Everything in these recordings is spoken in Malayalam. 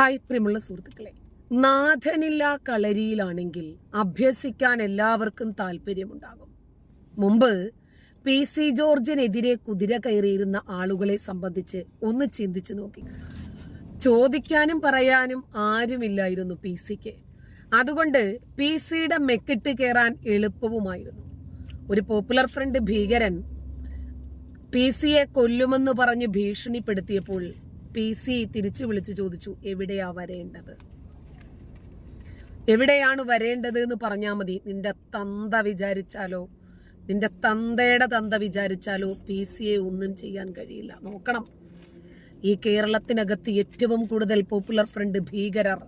ഹായ് പ്രിയമുള്ള സുഹൃത്തുക്കളെ. നാഥനില്ല കളരിയിലാണെങ്കിൽ അഭ്യസിക്കാൻ എല്ലാവർക്കും താല്പര്യമുണ്ടാകും മുമ്പ് പി സി ജോർജിനെതിരെ കുതിര കയറിയിരുന്ന ആളുകളെ സംബന്ധിച്ച് ഒന്ന് ചിന്തിച്ചു നോക്കി. ചോദിക്കാനും പറയാനും ആരുമില്ലായിരുന്നു പി സിക്ക്. അതുകൊണ്ട് പി സിയുടെ മെക്കിട്ട് കയറാൻ എളുപ്പവുമായിരുന്നു. ഒരു പോപ്പുലർ ഫ്രണ്ട് ഭീകരൻ പി സിയെ കൊല്ലുമെന്ന് പറഞ്ഞ് ഭീഷണിപ്പെടുത്തിയപ്പോൾ പി സി തിരിച്ചു വിളിച്ച് ചോദിച്ചു എവിടെയാ വരേണ്ടത്? എവിടെയാണ് വരേണ്ടത് എന്ന് പറഞ്ഞാൽ മതി. നിന്റെ തന്ത വിചാരിച്ചാലോ? നിന്റെ തന്തയുടെ തന്ത വിചാരിച്ചാലോ പി സിയെ ഒന്നും ചെയ്യാൻ കഴിയില്ല. നോക്കണം. ഈ കേരളത്തിനകത്ത് ഏറ്റവും കൂടുതൽ പോപ്പുലർ ഫ്രണ്ട് ഭീകരർ.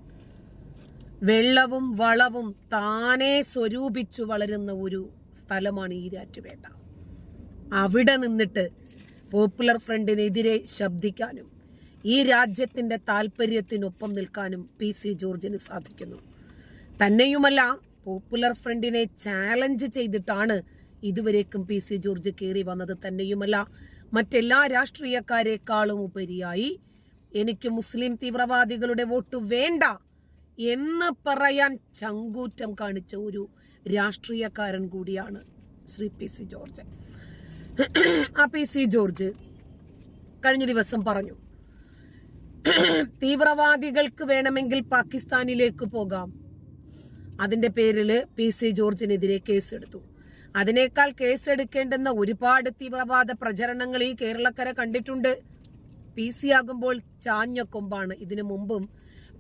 വെള്ളവും വളവും താനെ സ്വരൂപിച്ചു വളരുന്ന ഒരു സ്ഥലമാണ് ഈരാറ്റുപേട്ട അവിടെ നിന്നിട്ട് പോപ്പുലർ ഫ്രണ്ടിനെതിരെ ശബ്ദിക്കാനും ഈ രാജ്യത്തിന്റെ താല്പര്യത്തിനൊപ്പം നിൽക്കാനും പി സി ജോർജിന് സാധിക്കുന്നു. തന്നെയുമല്ല പോപ്പുലർ ഫ്രണ്ടിനെ ചാലഞ്ച് ചെയ്തിട്ടാണ് ഇതുവരേക്കും പി സി ജോർജ് കയറി വന്നത്. തന്നെയുമല്ല മറ്റെല്ലാ രാഷ്ട്രീയക്കാരെക്കാളും ഉപരിയായി എനിക്ക് മുസ്ലിം തീവ്രവാദികളുടെ വോട്ട് വേണ്ട എന്ന് പറയാൻ ചങ്കൂറ്റം കാണിച്ച ഒരു രാഷ്ട്രീയക്കാരൻ കൂടിയാണ് ശ്രീ പി സി ജോർജ്. ആ പി സി ജോർജ് കഴിഞ്ഞ ദിവസം പറഞ്ഞു തീവ്രവാദികൾക്ക് വേണമെങ്കിൽ പാകിസ്ഥാനിലേക്ക് പോകാം. അതിന്റെ പേരിൽ പി സി ജോർജിനെതിരെ കേസെടുത്തു. അതിനേക്കാൾ കേസെടുക്കേണ്ടുന്ന ഒരുപാട് തീവ്രവാദ പ്രചരണങ്ങൾ ഈ കേരളക്കര കണ്ടിട്ടുണ്ട്. പി സി ആകുമ്പോൾ ചാഞ്ഞ കൊമ്പാണ്. ഇതിനു മുമ്പും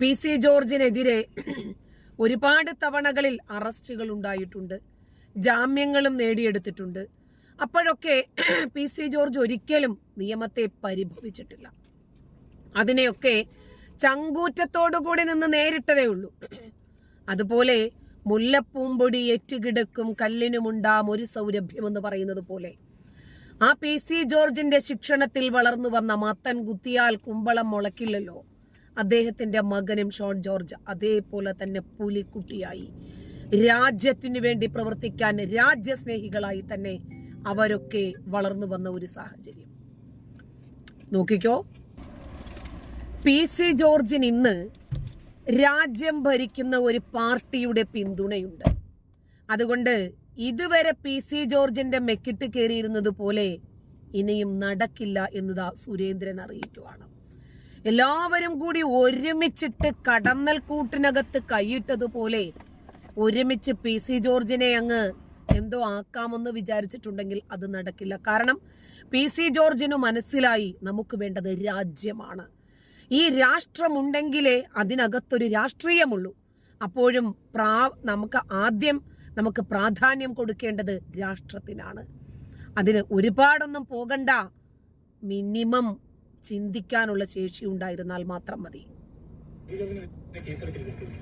പി സി ജോർജിനെതിരെ ഒരുപാട് തവണകളിൽ അറസ്റ്റുകൾ ഉണ്ടായിട്ടുണ്ട്. ജാമ്യങ്ങളും നേടിയെടുത്തിട്ടുണ്ട്. അപ്പോഴൊക്കെ പി സി ജോർജ് ഒരിക്കലും നിയമത്തെ പരിഭവിച്ചിട്ടില്ല. അതിനെയൊക്കെ ചങ്കൂറ്റത്തോടുകൂടി നിന്ന് നേരിട്ടതേ ഉള്ളൂ. അതുപോലെ മുല്ലപ്പൂമ്പൊടി ഏറ്റുകിടക്കും കല്ലിനുമുണ്ടാം ഒരു സൗരഭ്യം എന്ന് പറയുന്നത് പോലെ. ആ പി സി ജോർജിന്റെ ശിക്ഷണത്തിൽ വളർന്നു വന്ന മത്തൻ കുത്തിയാൽ കുമ്പളം മുളക്കില്ലല്ലോ അദ്ദേഹത്തിന്റെ മകനും ഷോൺ ജോർജ് അതേപോലെ തന്നെ പുലിക്കുട്ടിയായി. രാജ്യത്തിനു വേണ്ടി പ്രവർത്തിക്കാൻ രാജ്യസ്നേഹികളായി തന്നെ അവരൊക്കെ വളർന്നു വന്ന ഒരു സാഹചര്യം. നോക്കിക്കോ. പി സി ജോർജിന് ഇന്ന് രാജ്യം ഭരിക്കുന്ന ഒരു പാർട്ടിയുടെ പിന്തുണയുണ്ട്. അതുകൊണ്ട് ഇതുവരെ പി സി ജോർജിന്റെ മെക്കിട്ട് കയറിയിരുന്നത് പോലെ ഇനിയും നടക്കില്ല എന്നതാ സുരേന്ദ്രൻ അറിയിക്കുവാണ്. എല്ലാവരും കൂടി ഒരുമിച്ചിട്ട് കടന്നൽ കൂട്ടിനകത്ത് കൈയിട്ടതുപോലെ ഒരുമിച്ച് പി സി ജോർജിനെ അങ്ങ് എന്തോ ആക്കാമെന്ന് വിചാരിച്ചിട്ടുണ്ടെങ്കിൽ അത് നടക്കില്ല. കാരണം പി സി ജോർജിന് മനസ്സിലായി നമുക്ക് വേണ്ടത് രാജ്യമാണ്. ഈ രാഷ്ട്രമുണ്ടെങ്കിലേ അതിനകത്തൊരു രാഷ്ട്രീയമുള്ളൂ. അപ്പോഴും പ്രാ നമുക്ക് ആദ്യം നമുക്ക് പ്രാധാന്യം കൊടുക്കേണ്ടത് രാഷ്ട്രത്തിനാണ്. അതിന് ഒരുപാടൊന്നും പോകണ്ട. മിനിമം ചിന്തിക്കാനുള്ള ശേഷി ഉണ്ടായിരുന്നാൽ മാത്രം മതി.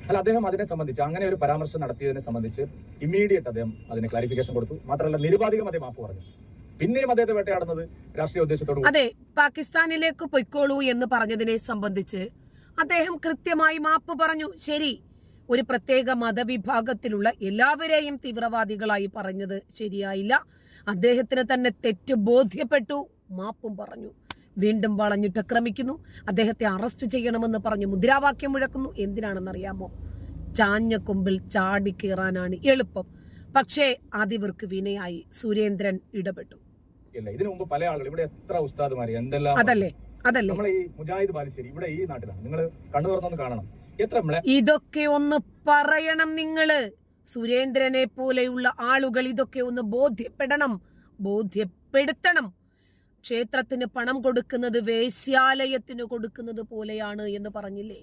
അല്ല അദ്ദേഹം അതിനെ സംബന്ധിച്ച് അങ്ങനെ ഒരു പരാമർശം നടത്തിയതിനെ സംബന്ധിച്ച് ഇമ്മീഡിയറ്റ് അദ്ദേഹം അതിന് ക്ലാരിഫിക്കേഷൻ കൊടുത്തു. മാത്രമല്ല നിരുപാധികം അദ്ദേഹം മാപ്പ് പറഞ്ഞു. പിന്നെയും അദ്ദേഹത്തെ വേട്ടയാടുന്നത് രാഷ്ട്രീയ ഉദ്ദേശത്തോട് അതെ പാകിസ്ഥാനിലേക്ക് പൊയ്ക്കോളൂ എന്ന് പറഞ്ഞതിനെ സംബന്ധിച്ച് അദ്ദേഹം കൃത്യമായി മാപ്പ് പറഞ്ഞു. ശരി ഒരു പ്രത്യേക മതവിഭാഗത്തിലുള്ള എല്ലാവരെയും തീവ്രവാദികളായി പറഞ്ഞത് ശരിയായില്ല. അദ്ദേഹത്തിന് തന്നെ തെറ്റ് ബോധ്യപ്പെട്ടു. മാപ്പും പറഞ്ഞു. വീണ്ടും വളഞ്ഞിട്ട് ക്രമിക്കുന്നു അദ്ദേഹത്തെ അറസ്റ്റ് ചെയ്യണമെന്ന് പറഞ്ഞ് മുദ്രാവാക്യം മുഴക്കുന്നു. എന്തിനാണെന്നറിയാമോ? ചാഞ്ഞ കൊമ്പിൽ ചാടിക്കേറാനാണ് എളുപ്പം. പക്ഷേ അതിവർക്ക് വിനയായി. സുരേന്ദ്രൻ ഇടപെട്ടു. ഇല്ല. ഇതിനു മുമ്പ് പല ആളുകൾ ഇവിടെ എത്ര ഉസ്താദ്മാര് എന്തെല്ലാം അതല്ലേ അതല്ലേ. നമ്മളെ ഈ മുജാഹിദ് ബാലുശ്ശേരി ഇവിടെ ഈ നാട്ടിലാണ്. നിങ്ങൾ കണ്ണു തുറന്നൊന്ന് കാണണം. എത്ര നമ്മളെ ഇതൊക്കെ ഒന്ന് പറയണം നിങ്ങൾ. സുരേന്ദ്രനെ പോലെയുള്ള ആളുകൾ ഇതൊക്കെ ഒന്ന് ബോധ്യപ്പെടണം. ബോധ്യപ്പെടുത്തണം. ക്ഷേത്രത്തിന് പണം കൊടുക്കുന്നത് വേശ്യാലയത്തിന് കൊടുക്കുന്നത് പോലെയാണ് എന്ന് പറഞ്ഞില്ലേ?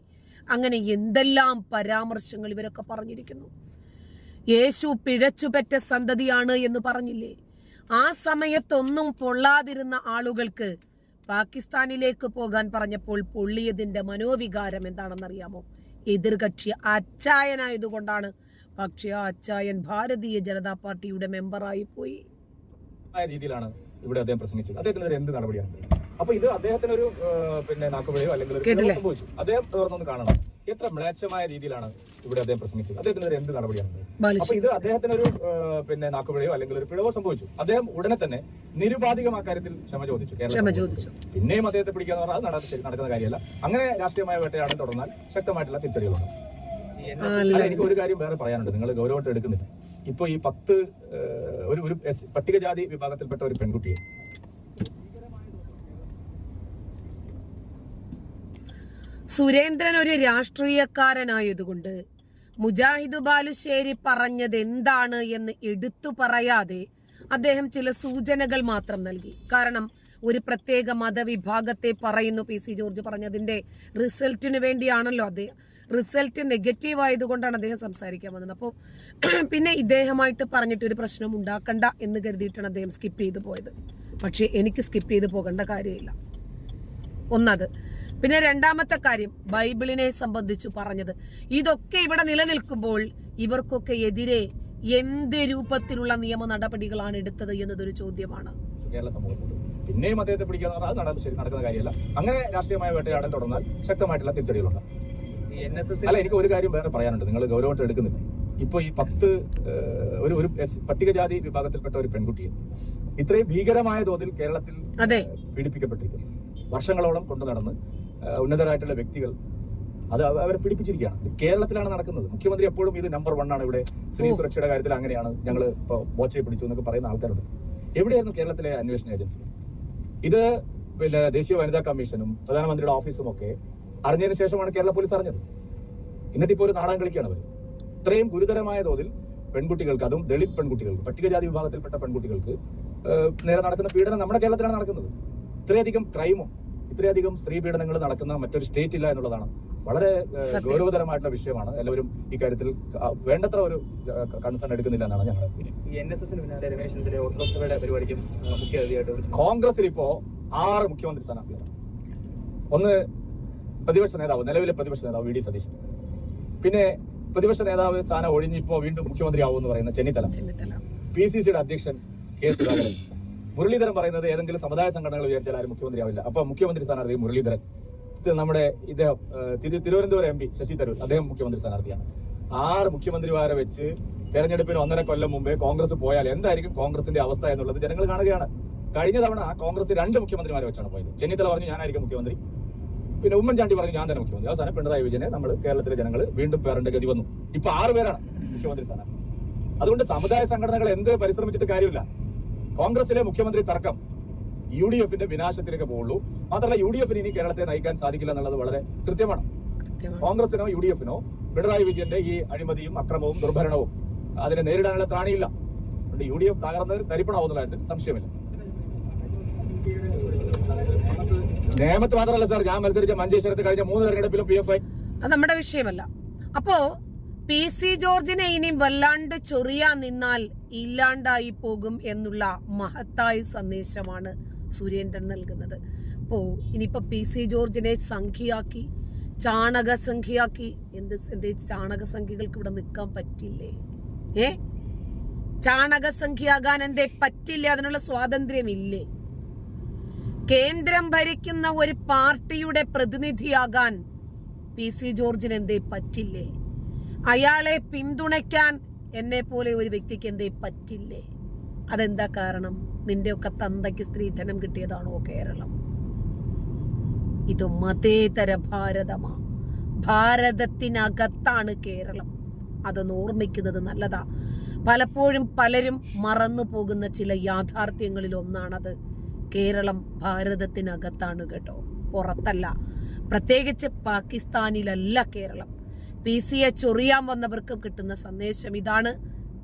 അങ്ങനെ എന്തെല്ലാം പരാമർശങ്ങൾ ഇവരൊക്കെ പറഞ്ഞിരിക്കുന്നു? യേശു പിഴച്ചുപറ്റ സന്തതിയാണ് എന്ന് പറഞ്ഞില്ലേ? ആ സമയത്തൊന്നും പൊള്ളാതിരുന്ന ആളുകൾക്ക് പാകിസ്ഥാനിലേക്ക് പോകാൻ പറഞ്ഞപ്പോൾ പൊള്ളിയതിന്റെ മനോവികാരം എന്താണെന്നറിയാമോ? എതിർകക്ഷി അച്ചായനായതുകൊണ്ടാണ്. പക്ഷേ ആ അച്ചായൻ ഭാരതീയ ജനതാ പാർട്ടിയുടെ മെമ്പറായി പോയി. രീതിയിലാണ് ഇവിടെ അദ്ദേഹം പ്രസംഗിച്ചത്. അദ്ദേഹത്തിനെതിരെ എന്ത് നടപടിയാണ്? അപ്പൊ ഇത് അദ്ദേഹത്തിന് ഒരു പിന്നെ നാക്കുപഴയോ അല്ലെങ്കിൽ അദ്ദേഹം തുറന്നൊന്ന് കാണണം. എത്ര മ്ലേച്ഛമായ രീതിയിലാണ് ഇവിടെ അദ്ദേഹം പ്രസംഗിച്ചത്? അദ്ദേഹത്തിനെതിരെ എന്ത് നടപടിയാണ്? അപ്പൊ ഇത് അദ്ദേഹത്തിന് ഒരു പിന്നെ നാക്കുപിഴയോ അല്ലെങ്കിൽ ഒരു പിഴവോ സംഭവിച്ചു. അദ്ദേഹം ഉടനെ തന്നെ നിരുപാധികം ആ കാര്യത്തിൽ ക്ഷമ ചോദിച്ചു ക്ഷമ ചോദിച്ചു. പിന്നെയും അദ്ദേഹത്തെ പിടിക്കാന്ന് പറഞ്ഞാൽ അത് ശരി- നടക്കുന്ന കാര്യമല്ല. അങ്ങനെ രാഷ്ട്രീയമായ വേട്ടയാണ് തുടർന്നാൽ ശക്തമായിട്ടുള്ള തിരിച്ചടികളുണ്ട്. എനിക്ക് ഒരു കാര്യം വേറെ പറയാനുണ്ട്. നിങ്ങൾ ഗൗരവമായിട്ട് എടുക്കുന്നില്ല. ഇപ്പൊ ഈ പത്ത് ഒരു ഒരു പട്ടികജാതി വിഭാഗത്തിൽപ്പെട്ട ഒരു പെൺകുട്ടിയെ സുരേന്ദ്രൻ ഒരു രാഷ്ട്രീയക്കാരനായതുകൊണ്ട് മുജാഹിദ് ബാലുശ്ശേരി പറഞ്ഞത് എന്താണ് എന്ന് എടുത്തു പറയാതെ അദ്ദേഹം ചില സൂചനകൾ മാത്രം നൽകി. കാരണം ഒരു പ്രത്യേക മതവിഭാഗത്തെ പറയുന്നു പി സി ജോർജ് പറഞ്ഞതിന്റെ റിസൾട്ടിന് വേണ്ടിയാണല്ലോ അദ്ദേഹം റിസൾട്ട് നെഗറ്റീവ് ആയതുകൊണ്ടാണ് അദ്ദേഹം സംസാരിക്കാൻ വന്നത്. അപ്പോൾ പിന്നെ ഇദ്ദേഹമായിട്ട് പറഞ്ഞിട്ട് ഒരു പ്രശ്നം ഉണ്ടാക്കണ്ട എന്ന് കരുതിയിട്ടാണ് അദ്ദേഹം സ്കിപ്പ് ചെയ്തു പോയത്. പക്ഷേ എനിക്ക് സ്കിപ്പ് ചെയ്ത് പോകേണ്ട കാര്യമില്ല. ഒന്നത് പിന്നെ രണ്ടാമത്തെ കാര്യം ബൈബിളിനെ സംബന്ധിച്ച് പറഞ്ഞത്. ഇതൊക്കെ ഇവിടെ നിലനിൽക്കുമ്പോൾ ഇവർക്കൊക്കെ എതിരെ എന്ത് രൂപത്തിലുള്ള നിയമ നടപടികളാണ് എടുത്തത് എന്നതൊരു ചോദ്യമാണ്. കേരള സമൂഹത്തിൽ പിന്നെയും അദ്ദേഹത്തെ പിടിക്കുക എന്ന് പറഞ്ഞാൽ അത് ശരി നടക്കുന്ന കാര്യമല്ല. അങ്ങനെ രാഷ്ട്രീയമായ വേട്ടയാടൽ തുടർന്നാൽ ശക്തമായിട്ടുള്ള തിരിച്ചടികളുണ്ട്. അല്ല എനിക്ക് ഒരു കാര്യം വേറെ പറയാനുണ്ട്. നിങ്ങൾ ഗൗരവമായിട്ട് എടുക്കുന്നില്ല? ഇപ്പൊ ഈ പത്ത് ഒരു ഒരു പട്ടികജാതി വിഭാഗത്തിൽപ്പെട്ട ഒരു പെൺകുട്ടിയെ ഇത്രയും ഭീകരമായ തോതിൽ കേരളത്തിൽ അതെ. പീഡിപ്പിക്കപ്പെട്ടിരിക്കുന്നു. വർഷങ്ങളോളം കൊണ്ടു നടന്ന് ഉന്നതരായിട്ടുള്ള വ്യക്തികൾ. അത് അവരെ പിടിപ്പിച്ചിരിക്കുകയാണ് കേരളത്തിലാണ് നടക്കുന്നത്. മുഖ്യമന്ത്രി എപ്പോഴും ഇത് നമ്പർ വൺ ആണ്. ഇവിടെ സ്ത്രീ സുരക്ഷയുടെ കാര്യത്തിൽ അങ്ങനെയാണ് ഞങ്ങൾ ഇപ്പോൾ ബോച്ചയെ പിടിച്ചു എന്നൊക്കെ പറയുന്ന ആൾക്കാരുണ്ട്. എവിടെയായിരുന്നു കേരളത്തിലെ അന്വേഷണ ഏജൻസി? ഇത് പിന്നെ ദേശീയ വനിതാ കമ്മീഷനും പ്രധാനമന്ത്രിയുടെ ഓഫീസും ഒക്കെ അറിഞ്ഞതിന് ശേഷമാണ് കേരള പോലീസ് അറിഞ്ഞത്. എന്നിട്ട് ഇപ്പോൾ ഒരു നാടകം കളിക്കുകയാണ് അവർ ഇത്രയും ഗുരുതരമായ തോതിൽ പെൺകുട്ടികൾക്ക് അതും ദളിത് പെൺകുട്ടികൾക്ക് പട്ടികജാതി വിഭാഗത്തിൽപ്പെട്ട പെൺകുട്ടികൾക്ക് നേരെ നടക്കുന്ന പീഡനം നമ്മുടെ കേരളത്തിലാണ് നടക്കുന്നത്. ഇത്രയധികം ക്രൈമും ഇത്രയധികം സ്ത്രീ പീഡനങ്ങൾ നടക്കുന്ന മറ്റൊരു സ്റ്റേറ്റ് ഇല്ല എന്നുള്ളതാണ്. വളരെ. ഗൗരവതരമായിട്ടുള്ള വിഷയമാണ്. എല്ലാവരും ഈ കാര്യത്തിൽ വേണ്ടത്ര ഒരു കൺസേൺ എടുക്കുന്നില്ല എന്നാണ് ഞങ്ങളുടെ കോൺഗ്രസിൽ ഇപ്പോ ആറ് മുഖ്യമന്ത്രി സ്ഥാനാർത്ഥികളാണ്. ഒന്ന് പ്രതിപക്ഷ നേതാവ് നിലവിലെ പ്രതിപക്ഷ നേതാവ് വി ഡി സതീശൻ. പിന്നെ പ്രതിപക്ഷ നേതാവ് സ്ഥാനം ഒഴിഞ്ഞിപ്പോ വീണ്ടും മുഖ്യമന്ത്രി ആവുമെന്ന് എന്ന് പറയുന്ന ചെന്നിത്തല. ചെന്നിത്തല. പി സി സിയുടെ അധ്യക്ഷൻ കെ സുധാകരൻ. മുരളീധരൻ പറയുന്നത് ഏതെങ്കിലും സമുദായ സംഘടനകൾ വിചാരിച്ചാൽ ആരും മുഖ്യമന്ത്രി ആവില്ല അപ്പൊ മുഖ്യമന്ത്രി സ്ഥാനാർത്ഥി മുരളീധരൻ. നമ്മുടെ ഇദ്ദേഹം തിരുവനന്തപുരം എം പി ശശി തരൂർ അദ്ദേഹം മുഖ്യമന്ത്രി സ്ഥാനാർത്ഥിയാണ്. ആറ് മുഖ്യമന്ത്രിമാരെ വെച്ച് തെരഞ്ഞെടുപ്പിന് ഒന്നര കൊല്ലം മുമ്പേ കോൺഗ്രസ് പോയാൽ എന്തായിരിക്കും കോൺഗ്രസിന്റെ അവസ്ഥ എന്നുള്ളത് ജനങ്ങൾ കാണുകയാണ്. കഴിഞ്ഞ തവണ കോൺഗ്രസ് രണ്ട് മുഖ്യമന്ത്രിമാരെ വെച്ചാണ് പോയത്. ചെന്നിത്തല പറഞ്ഞു ഞാനായിരിക്കും മുഖ്യമന്ത്രി. പിന്നെ ഉമ്മൻചാണ്ടി പറഞ്ഞു ഞാൻ തന്നെ മുഖ്യമന്ത്രി. അവസാനം പിണറായി വിജയനെ നമ്മൾ കേരളത്തിലെ ജനങ്ങൾ വീണ്ടും പേരേണ്ട ഗതി വന്നു. ഇപ്പൊ ആറ് പേരാണ് മുഖ്യമന്ത്രി സ്ഥാനം അതുകൊണ്ട് സമുദായ സംഘടനകൾ എന്ത് പരിശ്രമിച്ചിട്ട് കാര്യമില്ല. കോൺഗ്രസിലെ മുഖ്യമന്ത്രി തർക്കം യു ഡി എഫിന്റെ വിനാശത്തിലേക്ക് പോകുള്ളൂ. മാത്രമല്ല യു ഡി എഫിന് ഇനി കേരളത്തെ നയിക്കാൻ സാധിക്കില്ല എന്നുള്ളത് വളരെ കൃത്യമാണ്. കോൺഗ്രസിനോ യു ഡി എഫിനോ പിണറായി വിജയന്റെ ഈ അഴിമതിയും അക്രമവും ദുർഭരണവും അതിനെ നേരിടാനുള്ള ത്രാണിയില്ല. അതുകൊണ്ട് യു ഡി എഫ് തകർന്ന് തരിപ്പണാവുന്ന കാര്യത്തിൽ സംശയമില്ല. നേമത്ത് മാത്രമല്ല സാർ ഞാൻ മത്സരിച്ച മഞ്ചേശ്വരത്ത് കഴിഞ്ഞ മൂന്ന് തെരഞ്ഞെടുപ്പിലും പി എഫ് ഐ അത് നമ്മുടെ വിഷയമല്ല. അപ്പോ പി സി ജോർജിനെ ഇനി വല്ലാണ്ട് ചൊറിയാ നിന്നാൽ ഇല്ലാണ്ടായി പോകും എന്നുള്ള മഹത്തായ സന്ദേശമാണ് സുരേന്ദ്രൻ നൽകുന്നത്. ഇപ്പോൾ ഇനിയിപ്പോൾ പി സി ജോർജിനെ സംഖ്യയാക്കി ചാണക സംഖ്യയാക്കി. എന്ത് എന്തേ ചാണക സംഖ്യകൾക്ക് ഇവിടെ നിൽക്കാൻ പറ്റില്ലേ? ഏ? ചാണക സംഖ്യയാകാൻ എന്തേ പറ്റില്ല? അതിനുള്ള സ്വാതന്ത്ര്യമില്ലേ? കേന്ദ്രം ഭരിക്കുന്ന ഒരു പാർട്ടിയുടെ പ്രതിനിധിയാകാൻ പി സി ജോർജിന് എന്തേ പറ്റില്ലേ? അയാളെ പിന്തുണയ്ക്കാൻ എന്നെ പോലെ ഒരു വ്യക്തിക്ക് എന്തേ പറ്റില്ലേ? അതെന്താ കാരണം? നിന്റെയൊക്കെ തന്തയ്ക്ക് സ്ത്രീധനം കിട്ടിയതാണോ കേരളം? ഇത് മതേതര ഭാരതമാ. ഭാരതത്തിനകത്താണ് കേരളം. അതൊന്ന് ഓർമ്മിക്കുന്നത് നല്ലതാ. പലപ്പോഴും പലരും മറന്നു പോകുന്ന ചില യാഥാർത്ഥ്യങ്ങളിൽ ഒന്നാണത് കേരളം ഭാരതത്തിനകത്താണ് കേട്ടോ. പുറത്തല്ല. പ്രത്യേകിച്ച് പാകിസ്ഥാനിലല്ല കേരളം. പി സിയെ ചൊറിയാൻ വന്നവർക്ക് കിട്ടുന്ന സന്ദേശം ഇതാണ്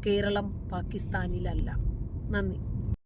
കേരളം പാകിസ്ഥാനിലല്ല. നന്ദി.